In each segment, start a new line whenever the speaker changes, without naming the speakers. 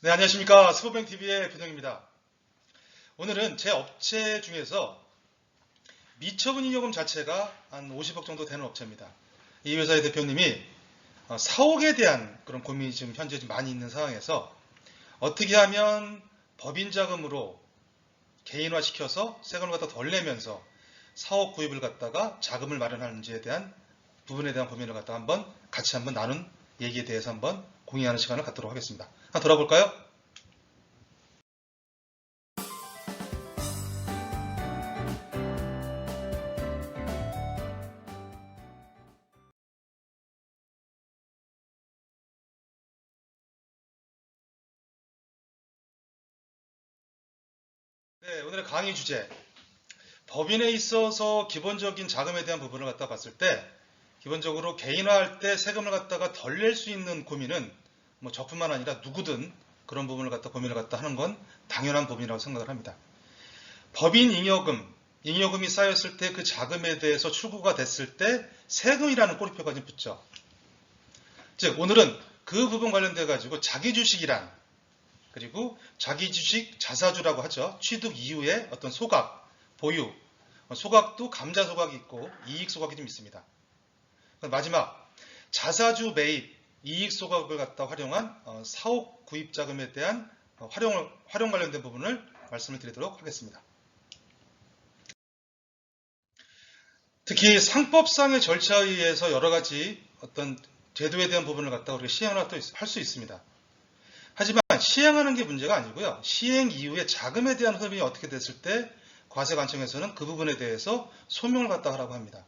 네, 안녕하십니까. 스포뱅TV의 변형입니다. 오늘은 제 업체 중에서 미처분 잉여금 자체가 한 50억 정도 되는 업체입니다. 이 회사의 대표님이 어, 사옥에 대한 그런 고민이 지금 현재 좀 많이 있는 상황에서 어떻게 하면 법인 자금으로 개인화 시켜서 세금을 갖다 덜 내면서 사옥 구입을 갖다가 자금을 마련하는지에 대한 부분에 대한 고민을 갖다 한번 같이 한번 나눈 얘기에 대해서 한번 공유하는 시간을 갖도록 하겠습니다. 한번 돌아볼까요? 네, 오늘의 강의 주제. 법인에 있어서 기본적인 자금에 대한 부분을 갖다 봤을 때, 기본적으로 개인화할 때 세금을 갖다가 덜 낼 수 있는 고민은 뭐 저뿐만 아니라 누구든 그런 부분을 갖다 고민을 갖다 하는 건 당연한 부분이라고 생각을 합니다. 법인 잉여금, 잉여금이 쌓였을 때 그 자금에 대해서 출구가 됐을 때 세금이라는 꼬리표가 좀 붙죠. 즉 오늘은 그 부분 관련돼 가지고 자기 주식이란 그리고 자기 주식 자사주라고 하죠. 취득 이후에 어떤 소각, 보유, 소각도 감자 소각이 있고 이익 소각이 좀 있습니다. 마지막 자사주 매입, 이익 소각을 갖다 활용한 어, 사옥 구입 자금에 대한 어, 활용 활용 관련된 부분을 말씀을 드리도록 하겠습니다. 특히 상법상의 절차에 의해서 여러 가지 어떤 제도에 대한 부분을 갖다가 우리가 시행을 할 수 있습니다. 하지만 시행하는 게 문제가 아니고요. 시행 이후에 자금에 대한 흐름이 어떻게 됐을 때 과세관청에서는 그 부분에 대해서 소명을 갖다 하라고 합니다.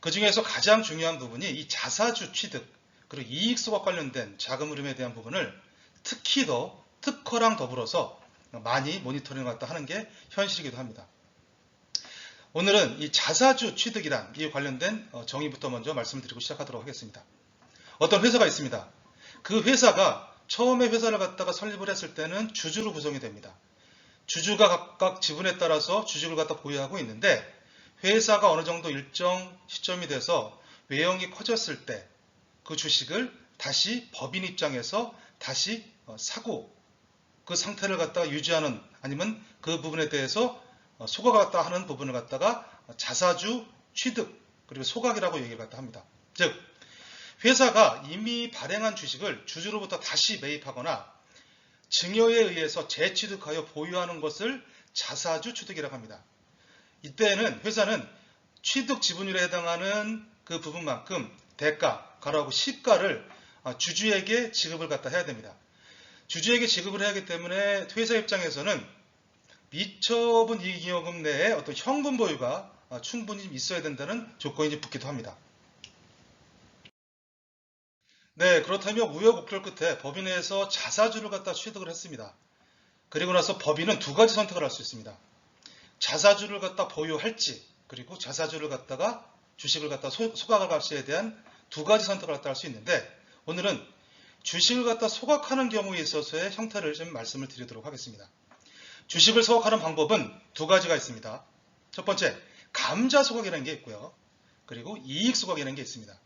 그 중에서 가장 중요한 부분이 이 자사주 취득 그리고 이익 소각 관련된 자금 흐름에 대한 부분을 특히 더 특허랑 더불어서 많이 모니터링 갖다 하는 게 현실이기도 합니다. 오늘은 이 자사주 취득이란 이 관련된 어, 정의부터 먼저 말씀드리고 시작하도록 하겠습니다. 어떤 회사가 있습니다. 그 회사가 처음에 회사를 갖다가 설립을 했을 때는 주주로 구성이 됩니다. 주주가 각각 지분에 따라서 주식을 갖다 보유하고 있는데 회사가 어느 정도 일정 시점이 돼서 외형이 커졌을 때 그 주식을 다시 법인 입장에서 다시 어, 사고 그 상태를 갖다가 유지하는 아니면 그 부분에 대해서 어, 소각을 갖다 하는 부분을 갖다가 자사주 취득 그리고 소각이라고 얘기를 갖다 합니다. 즉 회사가 이미 발행한 주식을 주주로부터 다시 매입하거나 증여에 의해서 재취득하여 보유하는 것을 자사주 취득이라고 합니다. 이때에는 회사는 취득 지분율에 해당하는 그 부분만큼 대가, 가라고 시가를 주주에게 지급을 갖다 해야 됩니다. 주주에게 지급을 해야 하기 때문에 회사 입장에서는 미처분 이익잉여금 내에 어떤 현금 보유가 충분히 있어야 된다는 조건이 붙기도 합니다. 네, 그렇다면 우여곡절 끝에 법인에서 자사주를 갖다 취득을 했습니다. 그리고 나서 법인은 두 가지 선택을 할 수 있습니다. 자사주를 갖다 보유할지, 그리고 자사주를 갖다가 주식을 갖다 소, 소각할 것에 대한 두 가지 선택을 갖다 할 수 있는데, 오늘은 주식을 갖다 소각하는 경우에 있어서의 형태를 좀 말씀을 드리도록 하겠습니다. 주식을 소각하는 방법은 두 가지가 있습니다. 첫 번째, 감자 소각이라는 게 있고요. 그리고 이익 소각이라는 게 있습니다.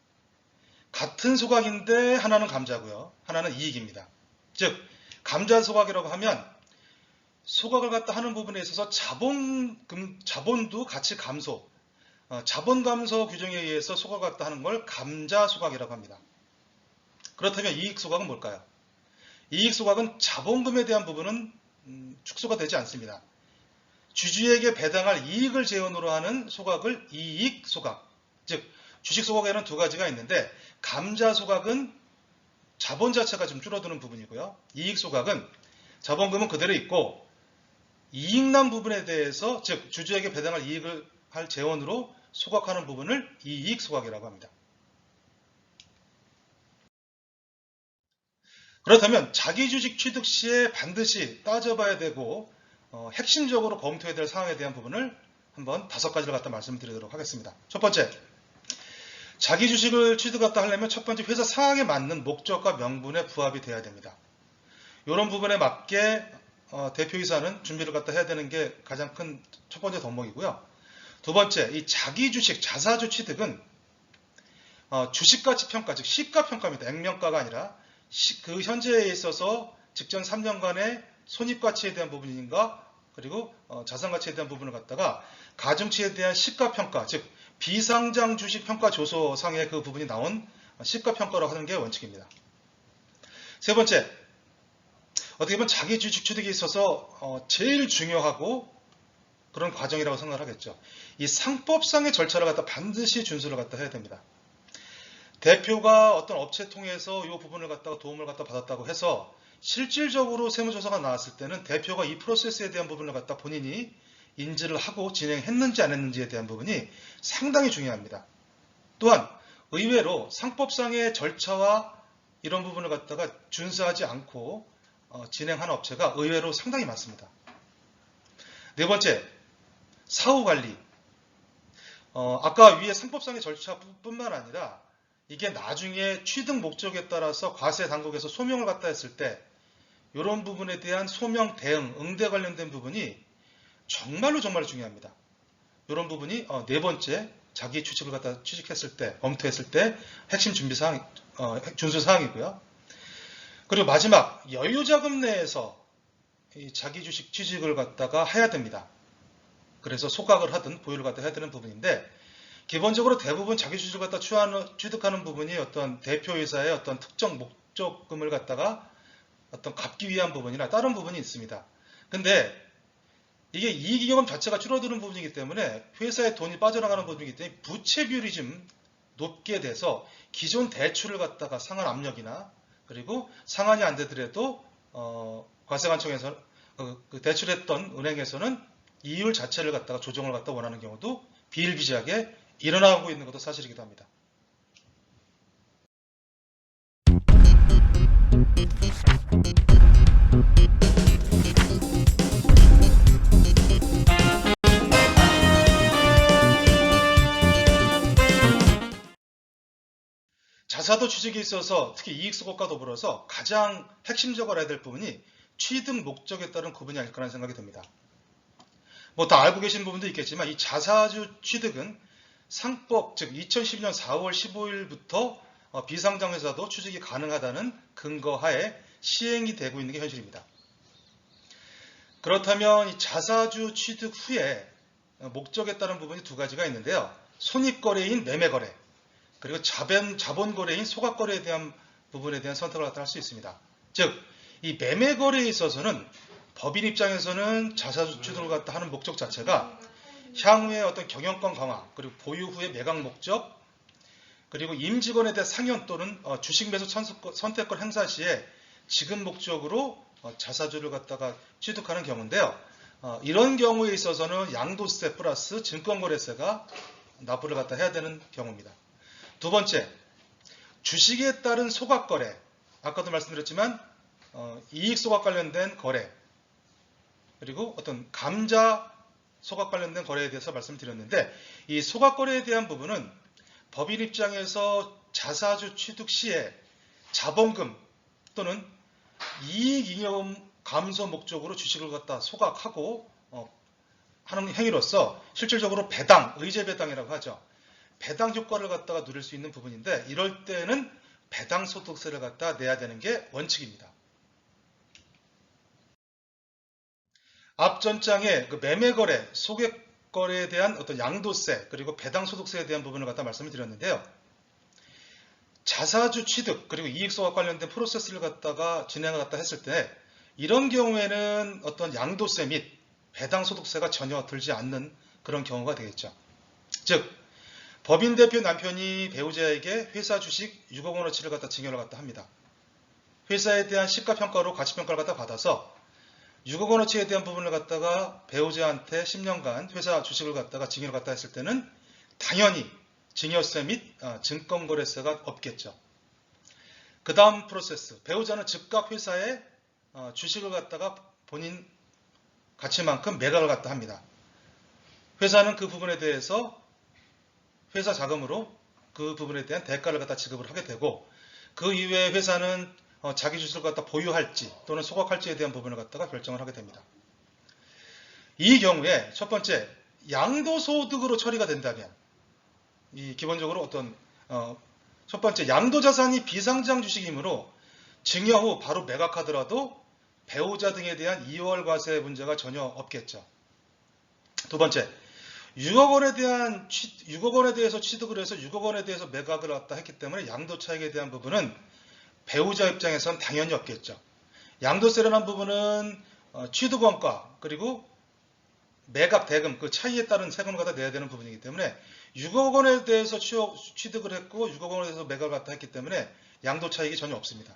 같은 소각인데 하나는 감자고요. 하나는 이익입니다. 즉 감자 소각이라고 하면 소각을 갖다 하는 부분에 있어서 자본 금 자본도 같이 감소 어, 자본 감소 규정에 의해서 소각을 갖다 하는 걸 감자 소각이라고 합니다. 그렇다면 이익 소각은 뭘까요? 이익 소각은 자본금에 대한 부분은 음, 축소가 되지 않습니다. 주주에게 배당할 이익을 재원으로 하는 소각을 이익 소각, 즉 주식 소각에는 두 가지가 있는데 감자 소각은 자본 자체가 좀 줄어드는 부분이고요. 이익 소각은 자본금은 그대로 있고 이익난 부분에 대해서 즉 주주에게 배당할 이익을 할 재원으로 소각하는 부분을 이익 소각이라고 합니다. 그렇다면 자기 주식 취득 시에 반드시 따져봐야 되고 어, 핵심적으로 검토해야 될 사항에 대한 부분을 한번 다섯 가지를 갖다 말씀드리도록 하겠습니다. 첫 번째, 자기 주식을 취득했다 하려면 첫 번째 회사 상황에 맞는 목적과 명분에 부합이 돼야 됩니다. 이런 부분에 맞게 어, 대표이사는 준비를 갖다 해야 되는 게 가장 큰 첫 번째 덕목이고요. 두 번째, 이 자기 주식 자사주 취득은 어, 주식 가치 평가, 즉 시가 평가입니다. 액면가가 아니라 시, 그 현재에 있어서 직전 3년간의 손익 가치에 대한 부분인가 그리고 어, 자산 가치에 대한 부분을 갖다가 가중치에 대한 시가 평가 즉 비상장 주식 평가 조서상의 그 부분이 나온 시가 평가로 하는 게 원칙입니다. 세 번째 어떻게 보면 자기 주식 취득에 있어서 어, 제일 중요하고 그런 과정이라고 생각을 하겠죠. 이 상법상의 절차를 갖다 반드시 준수를 갖다 해야 됩니다. 대표가 어떤 업체 통해서 이 부분을 갖다가 도움을 갖다 받았다고 해서 실질적으로 세무조사가 나왔을 때는 대표가 이 프로세스에 대한 부분을 갖다 본인이 인지를 하고 진행했는지 안 했는지에 대한 부분이 상당히 중요합니다. 또한 의외로 상법상의 절차와 이런 부분을 갖다가 준수하지 않고 어, 진행하는 업체가 의외로 상당히 많습니다. 네 번째, 사후 관리. 어, 아까 위에 상법상의 절차뿐만 아니라 이게 나중에 취득 목적에 따라서 과세 당국에서 소명을 갖다 했을 때 이런 부분에 대한 소명 대응, 응대 관련된 부분이 정말로 정말로 중요합니다. 이런 부분이 어, 네 번째 자기 추측을 갖다 취직했을 때, 검토했을 때 핵심 준비 사항, 어, 준수 사항이고요. 그리고 마지막 여유자금 내에서 이 자기 주식 취직을 갖다가 해야 됩니다. 그래서 소각을 하든 보유를 갖다 해야 되는 부분인데 기본적으로 대부분 자기 주식을 갖다 취득하는 부분이 어떤 대표이사의 어떤 특정 목적금을 갖다가 어떤 갚기 위한 부분이나 다른 부분이 있습니다. 근데 이게 이익이익금 자체가 줄어드는 부분이기 때문에 회사에 돈이 빠져나가는 부분이기 때문에 부채 비율이 좀 높게 돼서 기존 대출을 갖다가 상한 압력이나 그리고 상환이 안 되더라도 어, 과세관청에서 어, 그 대출했던 은행에서는 이율 자체를 갖다가 조정을 갖다 원하는 경우도 비일비재하게 일어나고 있는 것도 사실이기도 합니다. 자사도 취직에 있어서 특히 이익수급과 더불어서 가장 핵심적으로 해야 될 부분이 취득 목적에 따른 구분이 아닐까라는 생각이 듭니다. 뭐 다 알고 계신 부분도 있겠지만 이 자사주 취득은 상법 즉 2012년 4월 15일부터 어, 비상장회사도 취직이 가능하다는 근거하에 시행이 되고 있는 게 현실입니다. 그렇다면 이 자사주 취득 후에 어, 목적에 따른 부분이 두 가지가 있는데요. 손익거래인 매매거래 그리고 자본, 자본 거래인 소각 거래에 대한 부분에 대한 선택을 할수 있습니다. 즉, 이 매매 거래에 있어서는 법인 입장에서는 자사주 취득을 갖다 하는 목적 자체가 향후의 어떤 경영권 강화, 그리고 보유 후의 매각 목적, 그리고 임직원에 대한 상현 또는 어, 주식 매수 선택권 행사 시에 지급 목적으로 어, 자사주를 갖다가 취득하는 경우인데요. 어, 이런 경우에 있어서는 양도세 플러스 증권거래세가 납부를 갖다 해야 되는 경우입니다. 두 번째, 주식에 따른 소각 거래. 아까도 말씀드렸지만 어, 이익 소각 관련된 거래 그리고 어떤 감자 소각 관련된 거래에 대해서 말씀드렸는데 이 소각 거래에 대한 부분은 법인 입장에서 자사주 취득 시에 자본금 또는 이익 잉여 감소 목적으로 주식을 갖다 소각하고 어, 하는 행위로서 실질적으로 배당, 의제 배당이라고 하죠. 배당 효과를 갖다가 누릴 수 있는 부분인데 이럴 때는 배당 소득세를 갖다 내야 되는 게 원칙입니다. 앞전 장에 그 매매거래, 소액거래에 대한 어떤 양도세 그리고 배당 소득세에 대한 부분을 갖다 말씀을 드렸는데요. 자사주 취득 그리고 이익소와 관련된 프로세스를 갖다가 진행을 갖다 했을 때 이런 경우에는 어떤 양도세 및 배당 소득세가 전혀 들지 않는 그런 경우가 되겠죠. 즉 법인 대표 남편이 배우자에게 회사 주식 6억 원어치를 갖다 증여를 갖다 합니다. 회사에 대한 시가평가로 가치평가를 갖다 받아서 6억 원어치에 대한 부분을 갖다가 배우자한테 10년간 회사 주식을 갖다가 증여를 갖다 했을 때는 당연히 증여세 및 어, 증권거래세가 없겠죠. 그 다음 프로세스 배우자는 즉각 회사에 어, 주식을 갖다가 본인 가치만큼 매각을 갖다 합니다. 회사는 그 부분에 대해서 회사 자금으로 그 부분에 대한 대가를 갖다 지급을 하게 되고 그 이후에 회사는 어, 자기 주식을 갖다 보유할지 또는 소각할지에 대한 부분을 갖다가 결정을 하게 됩니다. 이 경우에 첫 번째 양도소득으로 처리가 된다면 이 기본적으로 어떤 어, 첫 번째 양도자산이 비상장 주식이므로 증여 후 바로 매각하더라도 배우자 등에 대한 2월 과세 문제가 전혀 없겠죠. 두 번째, 6억 원에 대한 취, 6억 원에 대해서 취득을 해서 6억 원에 대해서 매각을 갖다 했기 때문에 양도 차익에 대한 부분은 배우자 입장에선 당연히 없겠죠. 양도세라는 부분은 어, 취득 원가 그리고 매각 대금 그 차이에 따른 세금을 갖다 내야 되는 부분이기 때문에 6억 원에 대해서 취득을 했고 6억 원에 대해서 매각을 갖다 했기 때문에 양도 차익이 전혀 없습니다.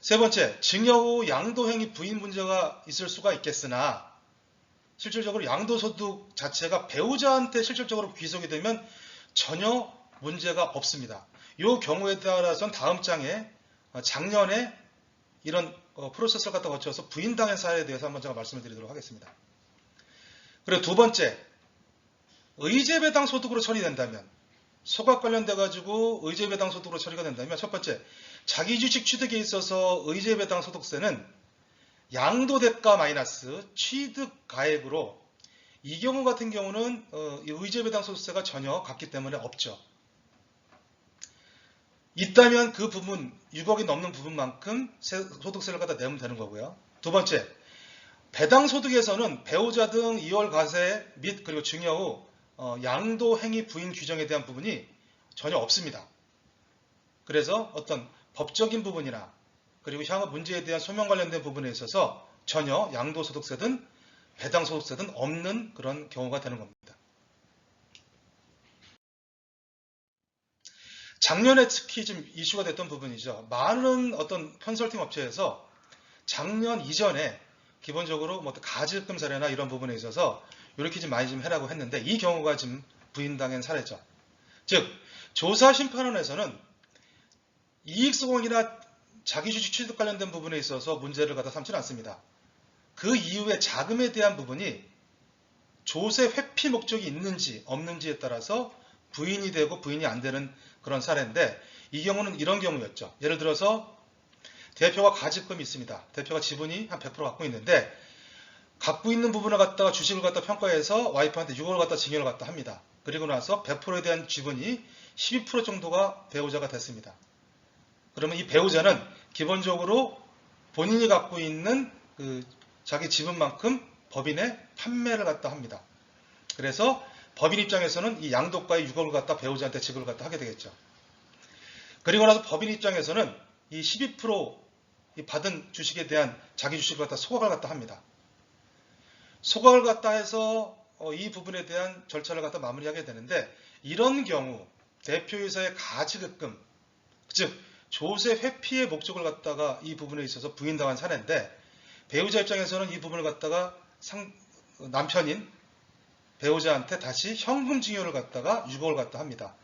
세 번째, 증여 후 양도 행위 부인 문제가 있을 수가 있겠으나 실질적으로 양도소득 자체가 배우자한테 실질적으로 귀속이 되면 전혀 문제가 없습니다. 이 경우에 따라서는 다음 장에 어, 작년에 이런 어, 프로세스를 갖다 거쳐서 부인당한 사례에 대해서 한번 제가 말씀을 드리도록 하겠습니다. 그리고 두 번째, 의제배당 소득으로 처리된다면 소각 관련돼 가지고 의제배당 소득으로 처리가 된다면 첫 번째, 자기 주식 취득에 있어서 의제배당 소득세는 양도 대가 마이너스 취득 가액으로 이 경우 같은 경우는 어, 이 의제배당 소득세가 전혀 같기 때문에 없죠. 있다면 그 부분 6억이 넘는 부분만큼 세- 소득세를 갖다 내면 되는 거고요. 두 번째, 배당 소득에서는 배우자 등 2월 과세 및 그리고 증여 후 어, 양도 행위 부인 규정에 대한 부분이 전혀 없습니다. 그래서 어떤 법적인 부분이나 그리고 향후 문제에 대한 소명 관련된 부분에 있어서 전혀 양도소득세든 배당소득세든 없는 그런 경우가 되는 겁니다. 작년에 특히 좀 이슈가 됐던 부분이죠. 많은 어떤 컨설팅 업체에서 작년 이전에 기본적으로 뭐 가지금 사례나 이런 부분에 있어서 이렇게 좀 많이 좀 해라고 했는데 이 경우가 지금 부인당한 사례죠. 즉 조사 심판원에서는 이익 소공이나 자기 주식 취득 관련된 부분에 있어서 문제를 갖다 삼지는 않습니다. 그 이후에 자금에 대한 부분이 조세 회피 목적이 있는지 없는지에 따라서 부인이 되고 부인이 안 되는 그런 사례인데 이 경우는 이런 경우였죠. 예를 들어서 대표가 가지금이 있습니다. 대표가 지분이 한 100% 갖고 있는데 갖고 있는 부분을 갖다가 주식을 갖다 평가해서 와이프한테 6억을 갖다 증여를 갖다 합니다. 그리고 나서 100%에 대한 지분이 12% 정도가 배우자가 됐습니다. 그러면 이 배우자는 기본적으로 본인이 갖고 있는 그 자기 지분만큼 법인에 판매를 갖다 합니다. 그래서 법인 입장에서는 이 양도가의 6억을 갖다 배우자한테 지급을 갖다 하게 되겠죠. 그리고 나서 법인 입장에서는 이 12%이 받은 주식에 대한 자기 주식을 갖다 소각을 갖다 합니다. 소각을 갖다 해서 어, 이 부분에 대한 절차를 갖다 마무리하게 되는데 이런 경우 대표이사의 가지급금 즉 조세 회피의 목적을 갖다가 이 부분에 있어서 부인당한 사례인데 배우자 입장에서는 이 부분을 갖다가 상, 남편인 배우자한테 다시 현금 증여를 갖다가 6억을 갖다 합니다.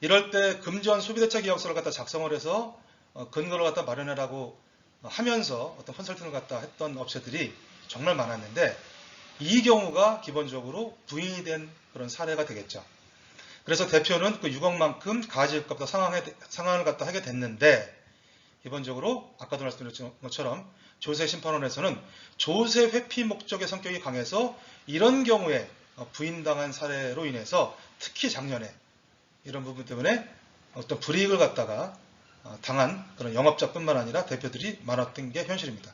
이럴 때 금전 소비대차 계약서를 갖다 작성을 해서 어, 근거를 갖다 마련하라고 하면서 어떤 컨설팅을 갖다 했던 업체들이 정말 많았는데 이 경우가 기본적으로 부인이 된 그런 사례가 되겠죠. 그래서 대표는 그 6억만큼 가지급값 상황에, 상황을 갖다 하게 됐는데 기본적으로 아까도 말씀드렸던 것처럼 조세 심판원에서는 조세 회피 목적의 성격이 강해서 이런 경우에 어, 부인당한 사례로 인해서 특히 작년에 이런 부분 때문에 어떤 불이익을 갖다가 어, 당한 그런 영업자뿐만 아니라 대표들이 많았던 게 현실입니다.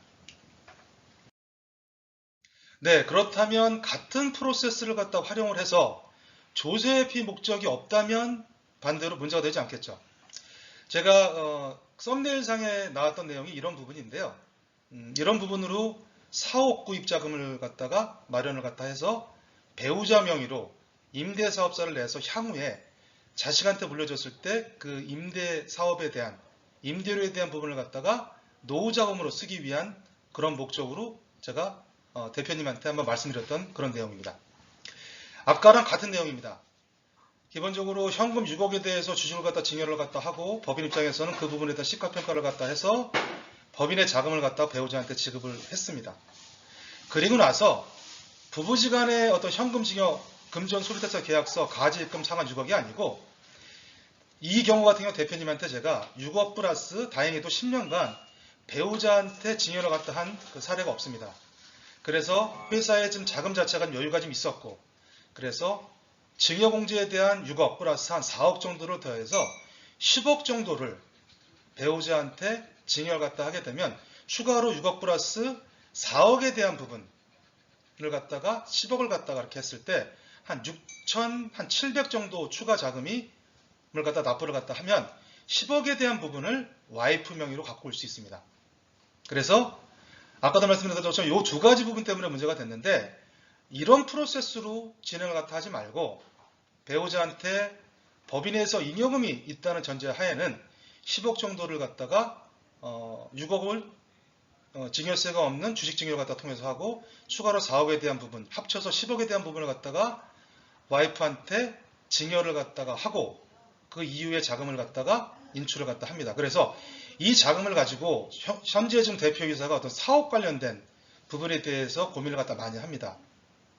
네, 그렇다면 같은 프로세스를 갖다 활용을 해서 조세 회피 목적이 없다면 반대로 문제가 되지 않겠죠. 제가 어, 썸네일상에 나왔던 내용이 이런 부분인데요. 음, 이런 부분으로 사업 구입 자금을 갖다가 마련을 갖다 해서 배우자 명의로 임대 사업자를 내서 향후에 자식한테 물려줬을 때 그 임대 사업에 대한 임대료에 대한 부분을 갖다가 노후 자금으로 쓰기 위한 그런 목적으로 제가 어, 대표님한테 한번 말씀드렸던 그런 내용입니다. 아까랑 같은 내용입니다. 기본적으로 현금 6억에 대해서 주식을 갖다 증여를 갖다 하고 법인 입장에서는 그 부분에 대한 시가평가를 갖다 해서 법인의 자금을 갖다 배우자한테 지급을 했습니다. 그리고 나서 부부지간의 어떤 현금 증여 금전 소비대차 계약서 가지 입금 상한 6억이 아니고 이 경우 같은 경우 대표님한테 제가 6억 플러스 다행히도 10년간 배우자한테 증여를 갖다 한 그 사례가 없습니다. 그래서 회사에 좀 자금 자체가 좀 여유가 좀 있었고 그래서 증여공제에 대한 6억 플러스 한 4억 정도를 더해서 10억 정도를 배우자한테 증여를 갖다 하게 되면 추가로 6억 플러스 4억에 대한 부분을 갖다가 10억을 갖다가 이렇게 했을 때 한 6천, 한 700 정도 추가 자금이 을 갖다 납부를 갖다 하면 10억에 대한 부분을 와이프 명의로 갖고 올 수 있습니다. 그래서 아까도 말씀드린 것처럼 이 두 가지 부분 때문에 문제가 됐는데 이런 프로세스로 진행을 갖다 하지 말고 배우자한테 법인에서 잉여금이 있다는 전제 하에는 10억 정도를 갖다가 어, 6억을 어, 증여세가 없는 주식 증여를 갖다 통해서 하고 추가로 4억에 대한 부분 합쳐서 10억에 대한 부분을 갖다가 와이프한테 증여를 갖다가 하고 그 이후에 자금을 갖다가 인출을 갖다 합니다. 그래서 이 자금을 가지고 현- 현재 지금 대표이사가 어떤 사업 관련된 부분에 대해서 고민을 갖다 많이 합니다.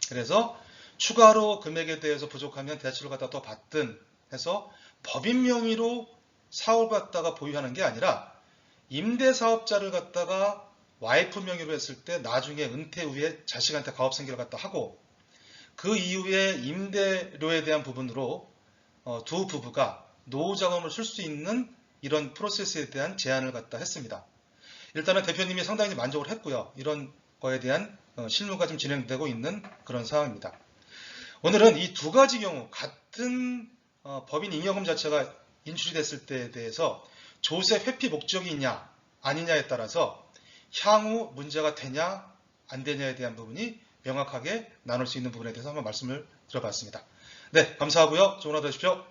그래서 추가로 금액에 대해서 부족하면 대출을 갖다 더 받든 해서 법인 명의로 사업을 갖다가 보유하는 게 아니라 임대사업자를 갖다가 와이프 명의로 했을 때 나중에 은퇴 후에 자식한테 가업 생계를 갖다 하고 그 이후에 임대료에 대한 부분으로 어, 두 부부가 노후 자금을 쓸 수 있는 이런 프로세스에 대한 제안을 갖다 했습니다. 일단은 대표님이 상당히 만족을 했고요. 이런 거에 대한 어, 실무가 좀 진행되고 있는 그런 상황입니다. 오늘은 이 두 가지 경우 같은 어, 법인 잉여금 자체가 인출이 됐을 때에 대해서 조세 회피 목적이 있냐 아니냐에 따라서 향후 문제가 되냐 안 되냐에 대한 부분이 명확하게 나눌 수 있는 부분에 대해서 한번 말씀을 드려봤습니다. 네, 감사하고요. 좋은 하루 되십시오.